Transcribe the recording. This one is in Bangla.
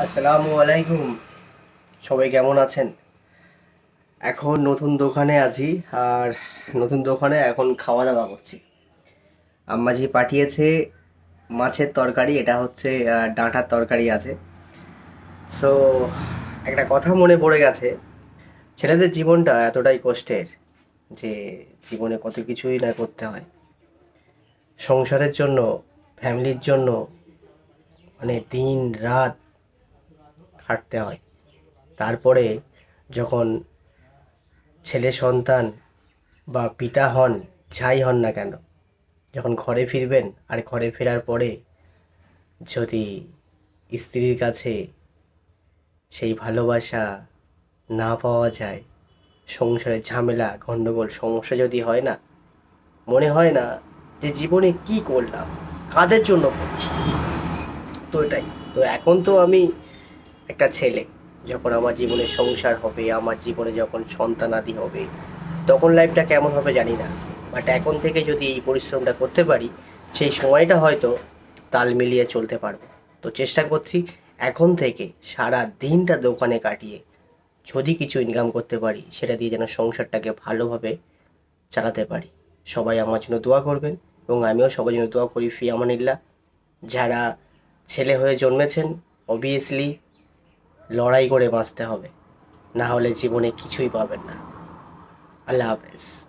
আসসালামু আলাইকুম। সবাই কেমন আছেন? এখন নতুন দোকানে আছি আর নতুন দোকানে এখন খাওয়া দাওয়া করছি। আম্মাজি পাঠিয়েছে মাছের তরকারি, এটা হচ্ছে ডাঁটার তরকারি আছে। সো একটা কথা মনে পড়ে গেছে, ছেলেদের জীবনটা এতটাই কষ্টের যে জীবনে কত কিছুই না করতে হয়। সংসারের জন্য, ফ্যামিলির জন্য মানে দিন, রাত খাটতে হয়। তারপরে যখন ছেলে সন্তান বা পিতা হন, যাই হন না কেন, যখন ঘরে ফিরবেন আর ঘরে ফেরার পরে যদি স্ত্রীর কাছে সেই ভালোবাসা না পাওয়া যায় সংসারের ঝামেলা গণ্ডগোল সমস্যা যদি হয় না, মনে হয় না যে জীবনে কি করলাম, কাদের জন্য করছি? তো এটাই। তো এখন তো আমি একটা ছেলে, যখন আমার জীবনে সংসার হবে, আমার জীবনে যখন সন্তানাদি হবে, তখন লাইফটা কেমন হবে জানি না। বাট এখন থেকে যদি এই পরিশ্রমটা করতে পারি, সেই সময়টা হয়তো তাল মিলিয়ে চলতে পারব। তো চেষ্টা করছি এখন থেকে সারা দিনটা দোকানে কাটিয়ে যদি কিছু ইনকাম করতে পারি, সেটা দিয়ে যেন সংসারটাকে ভালোভাবে চালাতে পারি। সবাই আমার জন্য দোয়া করবেন এবং আমিও সবার জন্য দোয়া করি ফি আমানিল্লা যারা ছেলে হয়ে জন্মেছেন অবভিয়াসলি লড়াই করে বাঁচতে হবে। না হলে জীবনে কিছুই পাবেন না। আল্লাহ হাফেজ।